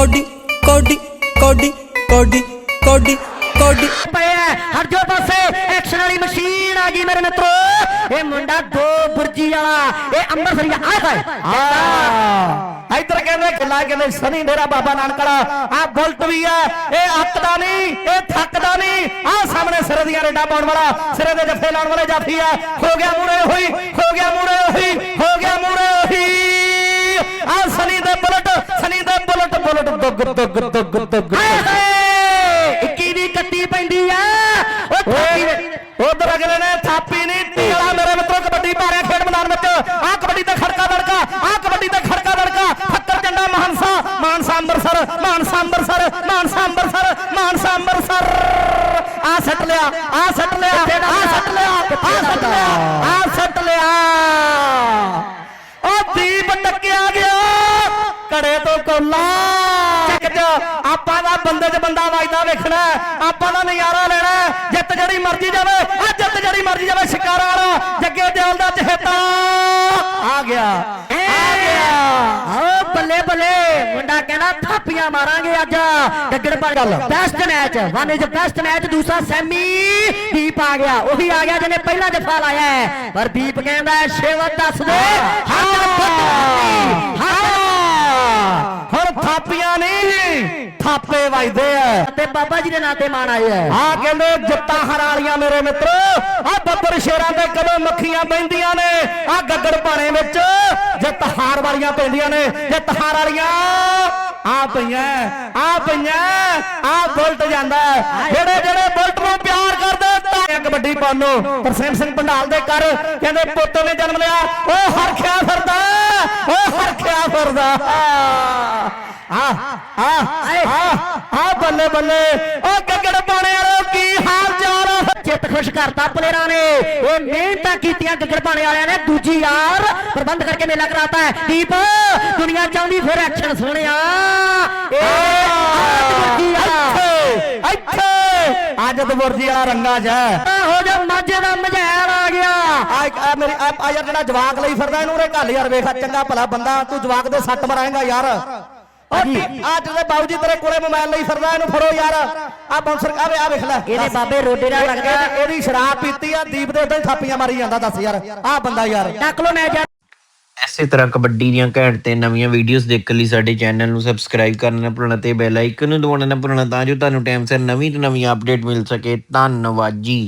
Cody ਕੋਡੀ ਕੋਡੀ ਕੋਡੀ ਕੋਡੀ ਕੋਡੀ। ਪਿਆ ਹਟ ਜਾਓ ਪਾਸੇ ਐਕਸ਼ਨ ਵਾਲੀ ਮਸ਼ੀਨ ਆ ਗਈ ਮੇਰੇ ਮਿੱਤਰੋ। ਇਹ ਮੁੰਡਾ ਦੋ ਬੁਰਜੀ ਵਾਲਾ ਇਹ ਅੰਮ੍ਰਿਤਸਰੀਆ ਆ ਹੈ। ਹਾਂ। ਇੱਧਰ ਕਹਿੰਦੇ ਕਿਲਾ ਕਹਿੰਦੇ ਸਨੀ ਡੇਰਾ ਬਾਬਾ ਨਾਨਕ ਵਾਲਾ। ਆ ਬੁਲਟ ਵੀ ਆ ਇਹ ਅੱਕਦਾ ਨਹੀਂ ਇਹ ਥੱਕਦਾ ਨਹੀਂ। ਆ ਸਾਹਮਣੇ ਸਿਰੇ ਦੀਆਂ ਰੇਡਾਂ ਪਾਉਣ ਵਾਲਾ ਸਿਰੇ ਦੇ ਜੱਫੇ ਲਾਉਣ ਵਾਲੇ ਜਾਫੀ ਆ। ਹੋ ਗਿਆ ਮੂਰੇ ਹੋਈ ਹੋ ਗਿਆ ਮੂਰੇ ਹੋਈ ਹੋ ਗਿਆ ਮੂਰੇ ਹੋਈ ਆ ਸਨੀ ਦੇ ਬੁਲਟ ਸਨੀ ਦੇ ਬੁਲਟ ਬੁਲਟ ਦੁੱਗ ਦੁੱਗ ਦੁੱਗ ਦੁੱਗ। ਹਾਏ! ਹਾਏ 21 ਦੀ ਕੱਟੀ ਪੈਂਦੀ ਆ। ਉਹ ਥਾਪੀ ਦੇ- ਉਧਰ ਅਗਲੇ ਨੇ ਥਾਪੀ ਨਹੀਂ। ਟੀਲਾ ਮੇਰੇ ਮਿੱਤਰੋ ਕਬੱਡੀ ਭਾਰਿਆ ਖੇਡ ਮੈਦਾਨ ਵਿੱਚ। ਆ ਕਬੱਡੀ ਤੇ ਖੜਕਾ ਦੜਕਾ ਆ ਕਬੱਡੀ ਤੇ ਖੜਕਾ ਦੜਕਾ। ਫੱਕਰ ਜੰਡਾ ਮਾਨਸਾ ਮਾਨਸਾ ਅੰਮ੍ਰਿਤਸਰ ਮਾਨਸਾ ਅੰਮ੍ਰਿਤਸਰ ਮਾਨਸਾ ਅੰਮ੍ਰਿਤਸਰ ਮਾਨਸਾ ਅੰਮ੍ਰਿਤਸਰ। ਆ ਸੱਟ ਲਿਆ ਆ ਸੱਟ ਲਿਆ ਆ ਸੱਟ ਲਿਆ ਆ ਸੱਟ ਲਿਆ ਆ ਸੱਟ ਲਿਆ ਉਹ ਦੀਪ ਟੱਕਿਆ ਗਿਆ ਕੜੇ ਤੋਂ ਕੋਲਾ। ਚੱਕ ਚ ਆਪਾਂ ਦਾ ਬੰਦੇ 'ਚ ਬੰਦਾ ਵੱਜਦਾ ਵੇਖਣਾ। ਆਪਾਂ ਦਾ ਨਜ਼ਾਰਾ ਲੈਣਾ। ਜਿੱਤ ਜਿਹੜੀ ਮਰਜ਼ੀ ਜਾਵੇ, ਆ ਜਿੱਤ ਜਿਹੜੀ ਮਰਜ਼ੀ ਜਾਵੇ, ਸ਼ਿਕਾਰਾ ਵਾਲਾ। ਜੱਗੇ ਦਿਆਲ ਦਾ ਚਹੇਤਾ। ਆ ਗਿਆ। ਆ ਗਿਆ। ਓ ਬੱਲੇ ਬੱਲੇ। ਮੁੰਡਾ ਕਹਿੰਦਾ, ਥਾਪੀਆਂ ਮਾਰਾਂਗੇ ਅੱਜ। ਗੱਗੜ ਬਣ ਗੱਲ। Best match one is best match ਦੂਸਰਾ ਸੈਮੀ ਦੀਪ ਆ ਗਿਆ। ਉਹੀ ਆ ਗਿਆ ਜਿਹਨੇ ਪਹਿਲਾ ਜਫਾ ਲਾਇਆ ਹੈ। ਪਰ ਦੀਪ ਕਹਿੰਦਾ ਸ਼ੇਵਤ ਦੱਸ ਦੇ। ਹਾਂ ਹੁਣ ਥਾਪੀਆਂ ਨਹੀਂ ਥਾਪੇ ਵੱਜਦੇ ਆ। ਤੇ ਬਾਬਾ ਜੀ ਦੇ ਨਾਂ ਤੇ ਮਾਣ ਆਇਆ ਆ। ਕਹਿੰਦੇ ਜੱਟਾਂ ਹਰਾਲੀਆਂ ਮੇਰੇ ਮਿੱਤਰੋ। ਆ ਬੱਬਰ ਸ਼ੇਰਾਂ ਦੇ ਕਦੋਂ ਮੱਖੀਆਂ ਪੈਂਦੀਆਂ ਨੇ? ਆ ਗੱਗੜ ਪਾਣੇ ਵਿੱਚ ਜਿੱਤ ਹਾਰ ਵਾਲੀਆਂ ਪੈਂਦੀਆਂ ਨੇ। ਜਿੱਤ ਹਾਰ ਵਾਲੀਆਂ ਆ ਪਈਆਂ ਆ ਪਈਆਂ ਆ ਬੁਲਟ ਜਾਂਦਾ। ਜਿਹੜੇ ਜਿਹੜੇ ਬੁਲਟ ਨੂੰ ਪਿਆਰ ਕਰਦੇ ਤਾਂ ਕਬੱਡੀ ਪਾਉਣੋ ਤਰਸੇਮ ਸਿੰਘ ਪੰਡਾਲ ਦੇ ਕਰ ਕਹਿੰਦੇ ਪੁੱਤ ਨੇ ਜਨਮ ਲਿਆ। ਉਹ ਹਰਖਿਆ ਫਿਰਦਾ ਉਹ ਹਰਖਿਆ ਫਿਰਦਾ। ਆ ਆ ਆ ਬੱਲੇ ਬੱਲੇ। ਉਹ ਗੱਗੜ ਪਾਣੇ ਵਾਲੋ ਕੀ ਹਾਲ ਚਾਲ? ਚਿੱਤ ਖੁਸ਼ ਕਰਤਾ ਪਲੇਅਰਾਂ ਨੇ। ਇਹ ਮਿਹਨਤਾਂ ਕੀਤੀਆਂ ਗੱਗੜ ਪਾਣੇ ਵਾਲਿਆਂ ਨੇ। ਦੂਜੀ ਯਾਰ ਪ੍ਰਬੰਧ ਕਰਕੇ ਮੇਲਾ ਕਰਾਤਾ ਹੈ। ਦੀਪ, ਦੁਨੀਆ ਚਾਹੁੰਦੀ ਫਿਰ ਐਕਸ਼ਨ ਸੋਹਣਿਆ। ਇਹ ਇੱਥੇ। ਅੱਜ ਦਬੁਰਜੀ ਵਾਲਾ ਰੰਗਾ ਜਾ ਹੋ। ਜਾ ਮਾਝੇ ਦਾ ਮਝੈਲ ਆ ਗਿਆ। ਆ ਮੇਰੀ ਆ ਯਾਰ ਜਿਹੜਾ ਜਵਾਕ ਲਈ ਫਿਰਦਾ, ਇਹਨੂੰ ਰੇ ਘੱਲ ਯਾਰ। ਵੇਖ ਚੰਗਾ ਭਲਾ ਬੰਦਾ। ਤੂੰ ਜਵਾਕ ਦੇ ਸੱਟ ਮਰਾਏਗਾ ਯਾਰ। ਅੱਜ ਦੇ ਬਾਬੂ ਜੀ ਤੇਰੇ ਕੋਲੇ ਮੋਬਾਈਲ ਲਈ ਫਿਰਦਾ ਇਹਨੂੰ ਫੜੋ ਯਾਰ। ਆ ਬਾਉਂਸਰ ਆਵੇ ਆ ਵੇਖ ਲੈ। ਇਹਦੇ ਬਾਬੇ ਰੋਡੇ ਨਾਲ ਲੱਗਦਾ ਇਹਦੀ- ਇਹਦੀ ਸ਼ਰਾਬ ਪੀਤੀ ਆ ਦੀਪ ਦੇ ਉਦਾਂ ਹੀ ਥਾਪੀਆਂ ਮਾਰੀ ਜਾਂਦਾ ਦੱਸ ਯਾਰ। ਆ ਬੰਦਾ ਯਾਰ। ਟੱਕ ਲੋ ਮੈਚ ਇਸੇ ਤਰ੍ਹਾਂ ਕਬੱਡੀ ਦੀਆਂ ਘੈਂਟ ਤੇ ਨਵੀਆਂ ਵੀਡੀਓਜ਼ ਦੇਖਣ ਲਈ ਸਾਡੇ ਚੈਨਲ ਨੂੰ ਸਬਸਕ੍ਰਾਈਬ ਕਰਨਾ ਨਾ ਭੁੱਲਣਾ ਤੇ ਬੈਲ ਆਈਕਨ ਨੂੰ ਦਬਾਉਣਾ ਨਾ ਭੁੱਲਣਾ ਤਾਂ ਜੋ ਤੁਹਾਨੂੰ ਟਾਈਮ ਸਿਰ ਨਵੀਂ ਤੋਂ ਨਵੀਂ ਅਪਡੇਟ ਮਿਲ ਸਕੇ। ਧੰਨਵਾਦ ਜੀ।